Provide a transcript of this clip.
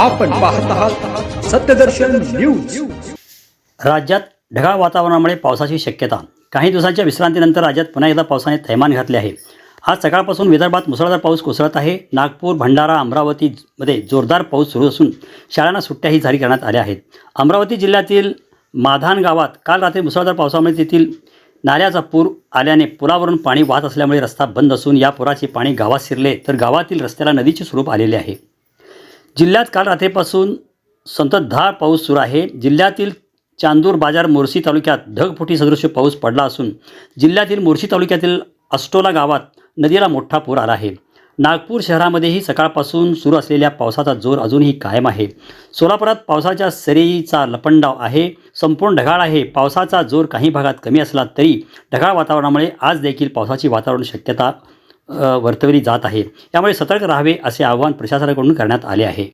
आपण पाहत आहात सत्यदर्शन न्यूज. राज्यात ढगाळ वातावरणामुळे पावसाची शक्यता. काही दिवसांच्या विश्रांतीनंतर राज्यात पुन्हा एकदा पावसाने थैमान घातले आहे. आज सकाळपासून विदर्भात मुसळधार पाऊस कोसळत आहे. नागपूर भंडारा अमरावतीमध्ये जोरदार पाऊस सुरू असून शाळांना सुट्ट्याही जारी करण्यात आल्या आहेत. अमरावती जिल्ह्यातील माधान गावात काल रात्री मुसळधार पावसामुळे तेथील नाल्याचा पूर आल्याने पुलावरून पाणी वाहत असल्यामुळे रस्ता बंद असून या पुराचे पाणी गावात शिरले. तर गावातील रस्त्याला नदीचे स्वरूप आलेले आहे. जिल्ह्यात काल रात्रीपासून संततधार पाऊस सुरू आहे. जिल्ह्यातील चांदूर बाजार मोर्शी तालुक्यात ढगफुटी सदृश्य पाऊस पडला असून जिल्ह्यातील मोर्शी तालुक्यातील अष्टोला गावात नदीला मोठा पूर आला आहे. नागपूर शहरामध्येही सकाळपासून सुरू असलेल्या पावसाचा जोर अजूनही कायम आहे. सोलापुरात पावसाच्या सरीचा लपंडाव आहे. संपूर्ण ढगाळ आहे. पावसाचा जोर काही भागात कमी असला तरी ढगाळ वातावरणामुळे आज देखील पावसाची वातावरण शक्यता वर्तवली जात आहे. त्यामुळे सतर्क राहावे असे आवाहन प्रशासनाकडून करण्यात आले आहे.